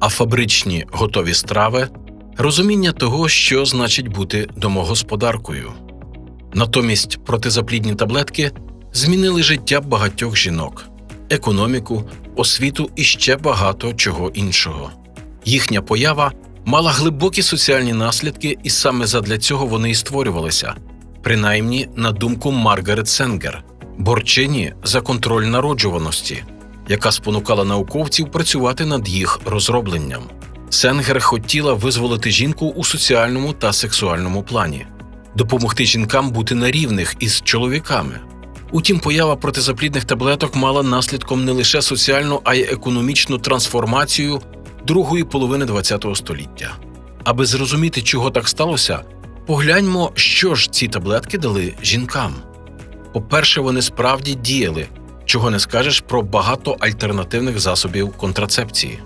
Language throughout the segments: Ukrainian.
а фабричні готові страви розуміння того, що значить бути домогосподаркою. Натомість протизаплідні таблетки змінили життя багатьох жінок, економіку, освіту і ще багато чого іншого. Їхня поява мала глибокі соціальні наслідки, і саме задля цього вони і створювалися, принаймні на думку Маргарет Сенгер, борчині за контроль народжуваності, яка спонукала науковців працювати над їх розробленням. Сенгер хотіла визволити жінку у соціальному та сексуальному плані, допомогти жінкам бути на рівних із чоловіками. Утім, поява протизаплідних таблеток мала наслідком не лише соціальну, а й економічну трансформацію другої половини ХХ століття. Аби зрозуміти, чого так сталося, погляньмо, що ж ці таблетки дали жінкам. По-перше, вони справді діяли, чого не скажеш про багато альтернативних засобів контрацепції.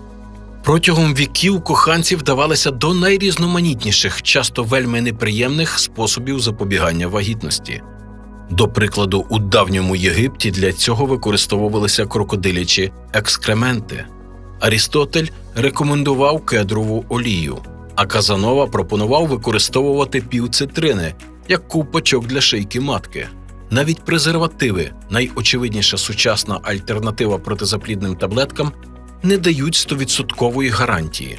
Протягом віків коханці вдавалися до найрізноманітніших, часто вельми неприємних способів запобігання вагітності. До прикладу, у давньому Єгипті для цього використовувалися крокодилячі екскременти. Арістотель рекомендував кедрову олію, а Казанова пропонував використовувати півцитрини як ковпачок для шийки матки. Навіть презервативи, найочевидніша сучасна альтернатива протизаплідним таблеткам, не дають 100% гарантії.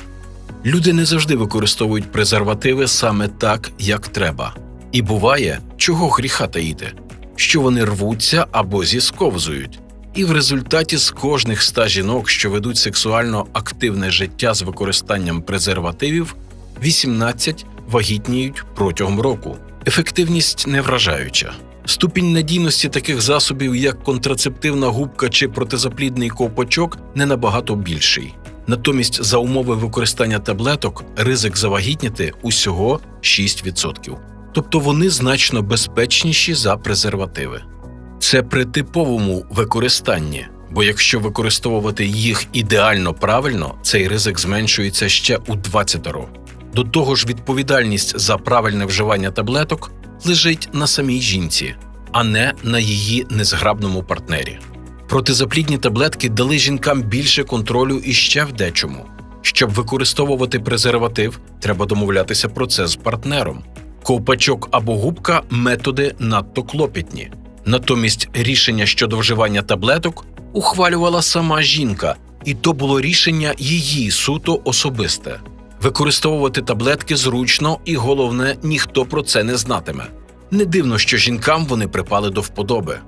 Люди не завжди використовують презервативи саме так, як треба. І буває, чого гріха таїти, що вони рвуться або зісковзують. І в результаті з кожних ста жінок, що ведуть сексуально активне життя з використанням презервативів, 18 вагітніють протягом року. Ефективність не вражаюча. Ступінь надійності таких засобів, як контрацептивна губка чи протизаплідний ковпачок, не набагато більший. Натомість, за умови використання таблеток, ризик завагітніти усього 6%. Тобто вони значно безпечніші за презервативи. Це при типовому використанні, бо якщо використовувати їх ідеально правильно, цей ризик зменшується ще у 20 разів. До того ж, відповідальність за правильне вживання таблеток лежить на самій жінці, а не на її незграбному партнері. Протизаплідні таблетки дали жінкам більше контролю і ще в дечому. Щоб використовувати презерватив, треба домовлятися про це з партнером. Ковпачок або губка методи надто клопітні. Натомість рішення щодо вживання таблеток ухвалювала сама жінка, і то було рішення її суто особисте. Використовувати таблетки зручно і головне, ніхто про це не знатиме. Не дивно, що жінкам вони припали до вподоби.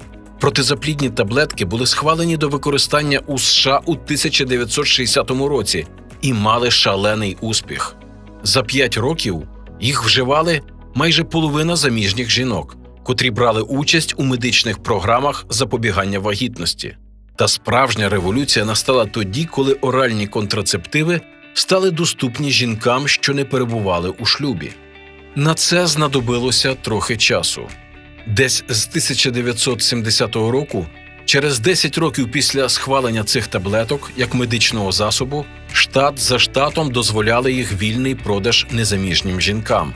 Протизаплідні таблетки були схвалені до використання у США у 1960 році і мали шалений успіх. За п'ять років їх вживали майже половина заміжніх жінок, котрі брали участь у медичних програмах запобігання вагітності. Та справжня революція настала тоді, коли оральні контрацептиви стали доступні жінкам, що не перебували у шлюбі. На це знадобилося трохи часу. Десь з 1970 року, через 10 років після схвалення цих таблеток як медичного засобу, штат за штатом дозволяли їх вільний продаж незаміжнім жінкам.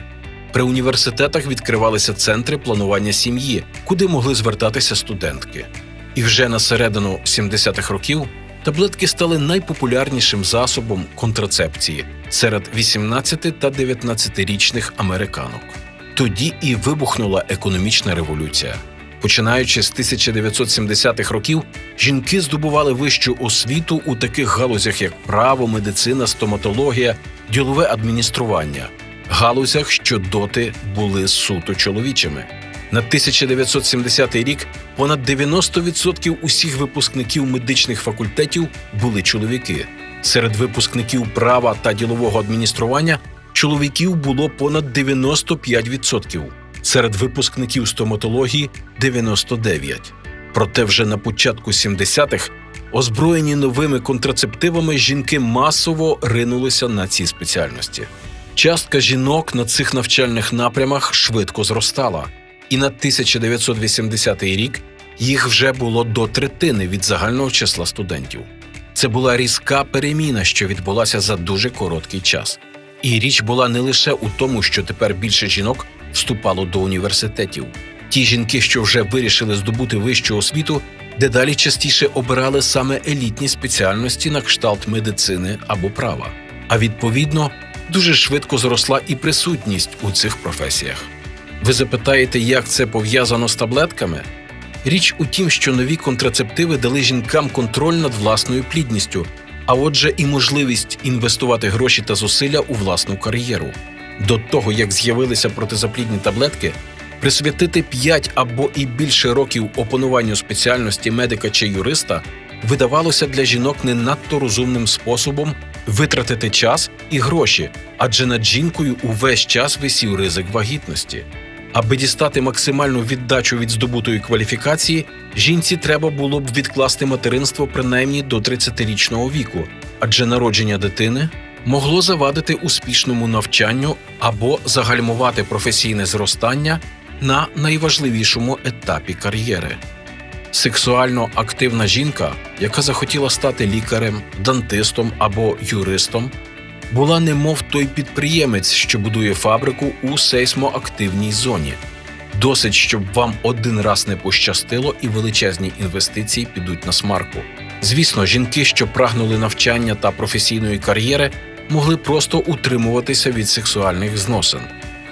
При університетах відкривалися центри планування сім'ї, куди могли звертатися студентки. І вже на середину 70-х років таблетки стали найпопулярнішим засобом контрацепції серед 18 та 19-річних американок. Тоді і вибухнула економічна революція. Починаючи з 1970-х років, жінки здобували вищу освіту у таких галузях, як право, медицина, стоматологія, ділове адміністрування, галузях, що доти були суто чоловічими. На 1970 рік понад 90% усіх випускників медичних факультетів були чоловіки. Серед випускників права та ділового адміністрування чоловіків було понад 95%, серед випускників стоматології 99%. Проте вже на початку 70-х Озброєні новими контрацептивами, жінки масово ринулися на ці спеціальності. Частка жінок на цих навчальних напрямах швидко зростала, і на 1980 рік їх вже було до третини від загального числа студентів. Це була різка переміна, що відбулася за дуже короткий час. І річ була не лише у тому, що тепер більше жінок вступало до університетів. Ті жінки, що вже вирішили здобути вищу освіту, дедалі частіше обирали саме елітні спеціальності на кшталт медицини або права. А відповідно, дуже швидко зросла і присутність у цих професіях. Ви запитаєте, як це пов'язано з таблетками? Річ у тім, що нові контрацептиви дали жінкам контроль над власною плідністю, а отже, і можливість інвестувати гроші та зусилля у власну кар'єру. До того, як з'явилися протизаплідні таблетки, присвятити 5 або і більше років опануванню спеціальності медика чи юриста видавалося для жінок не надто розумним способом витратити час і гроші, адже над жінкою увесь час висів ризик вагітності. Аби дістати максимальну віддачу від здобутої кваліфікації, жінці треба було б відкласти материнство принаймні до 30-річного віку, адже народження дитини могло завадити успішному навчанню або загальмувати професійне зростання на найважливішому етапі кар'єри. Сексуально активна жінка, яка захотіла стати лікарем, дантистом або юристом, була немов той підприємець, що будує фабрику у сейсмоактивній зоні. Досить, щоб вам один раз не пощастило, і величезні інвестиції підуть на смарку. Звісно, жінки, що прагнули навчання та професійної кар'єри, могли просто утримуватися від сексуальних зносин,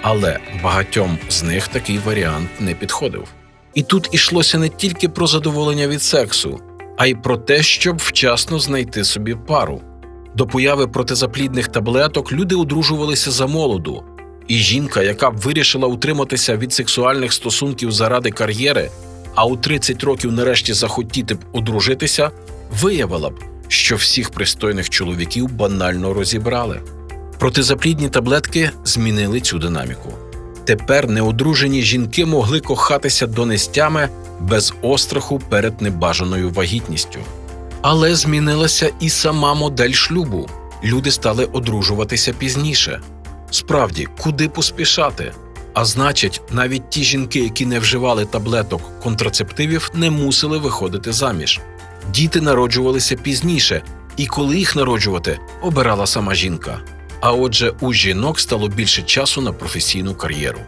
але багатьом з них такий варіант не підходив. І тут ішлося не тільки про задоволення від сексу, а й про те, щоб вчасно знайти собі пару. До появи протизаплідних таблеток люди одружувалися за молоду, і жінка, яка б вирішила утриматися від сексуальних стосунків заради кар'єри, а у 30 років нарешті захотіти б одружитися, виявила б, що всіх пристойних чоловіків банально розібрали. Протизаплідні таблетки змінили цю динаміку. Тепер неодружені жінки могли кохатися донестями без остраху перед небажаною вагітністю. Але змінилася і сама модель шлюбу. Люди стали одружуватися пізніше. Справді, куди поспішати? А значить, навіть ті жінки, які не вживали таблеток контрацептивів, не мусили виходити заміж. Діти народжувалися пізніше, і коли їх народжувати, обирала сама жінка. А отже, у жінок стало більше часу на професійну кар'єру.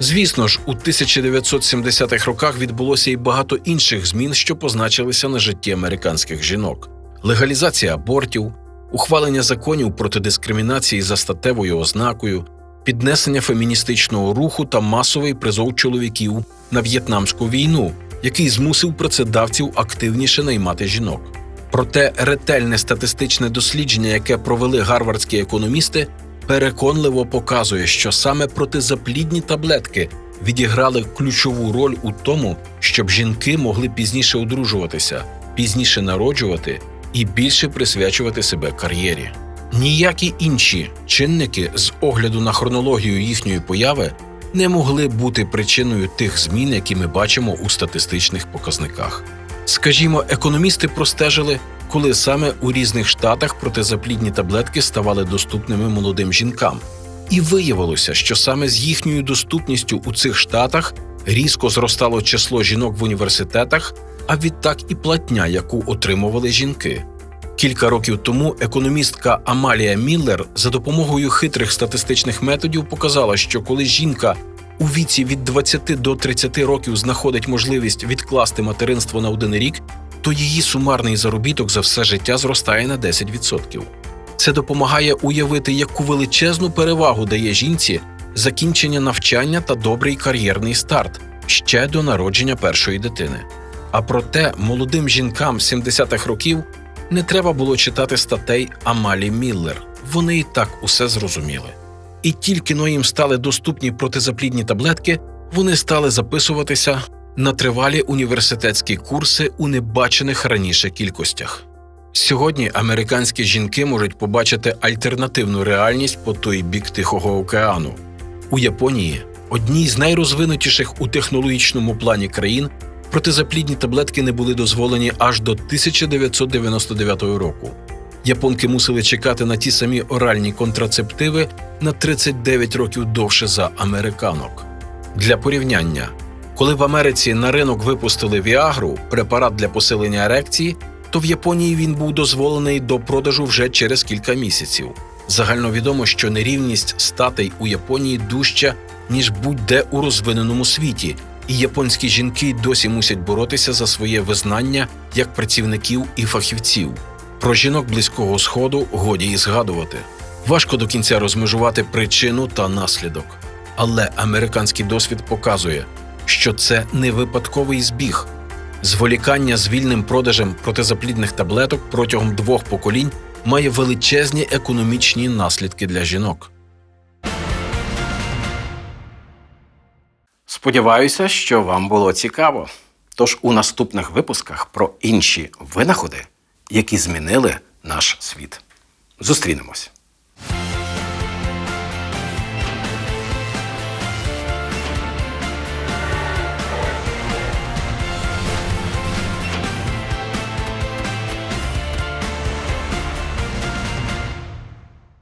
Звісно ж, у 1970-х роках відбулося і багато інших змін, що позначилися на житті американських жінок: легалізація абортів, ухвалення законів проти дискримінації за статевою ознакою, піднесення феміністичного руху та масовий призов чоловіків на в'єтнамську війну, який змусив працедавців активніше наймати жінок. Проте ретельне статистичне дослідження, яке провели гарвардські економісти, переконливо показує, що саме протизаплідні таблетки відіграли ключову роль у тому, щоб жінки могли пізніше одружуватися, пізніше народжувати і більше присвячувати себе кар'єрі. Ніякі інші чинники з огляду на хронологію їхньої появи не могли бути причиною тих змін, які ми бачимо у статистичних показниках. Скажімо, економісти простежили, коли саме у різних штатах протизаплідні таблетки ставали доступними молодим жінкам. І виявилося, що саме з їхньою доступністю у цих штатах різко зростало число жінок в університетах, а відтак і платня, яку отримували жінки. Кілька років тому економістка Амалія Міллер за допомогою хитрих статистичних методів показала, що коли жінка у віці від 20 до 30 років знаходить можливість відкласти материнство на один рік, то її сумарний заробіток за все життя зростає на 10%. Це допомагає уявити, яку величезну перевагу дає жінці закінчення навчання та добрий кар'єрний старт ще до народження першої дитини. А проте молодим жінкам 70-х років не треба було читати статей Амалі Міллер. Вони і так усе зрозуміли. І тільки но їм стали доступні протизаплідні таблетки, вони стали записуватися на тривалі університетські курси у небачених раніше кількостях. Сьогодні американські жінки можуть побачити альтернативну реальність по той бік Тихого океану. У Японії, одній з найрозвинутіших у технологічному плані країн, Протизаплідні таблетки не були дозволені аж до 1999 року. Японки мусили чекати на ті самі оральні контрацептиви на 39 років довше за американок. Для порівняння, коли в Америці на ринок випустили Віагру, препарат для посилення ерекції, то в Японії він був дозволений до продажу вже через кілька місяців. Загальновідомо, що нерівність статей у Японії дужча, ніж будь-де у розвиненому світі, і японські жінки досі мусять боротися за своє визнання як працівників і фахівців. Про жінок близького сходу годі і згадувати. Важко до кінця розмежувати причину та наслідок. Але американський досвід показує, що це не випадковий збіг. Зволікання з вільним продажем протизаплідних таблеток протягом двох поколінь має величезні економічні наслідки для жінок. Сподіваюся, що вам було цікаво. Тож у наступних випусках про інші винаходи, які змінили наш світ. Зустрінемось.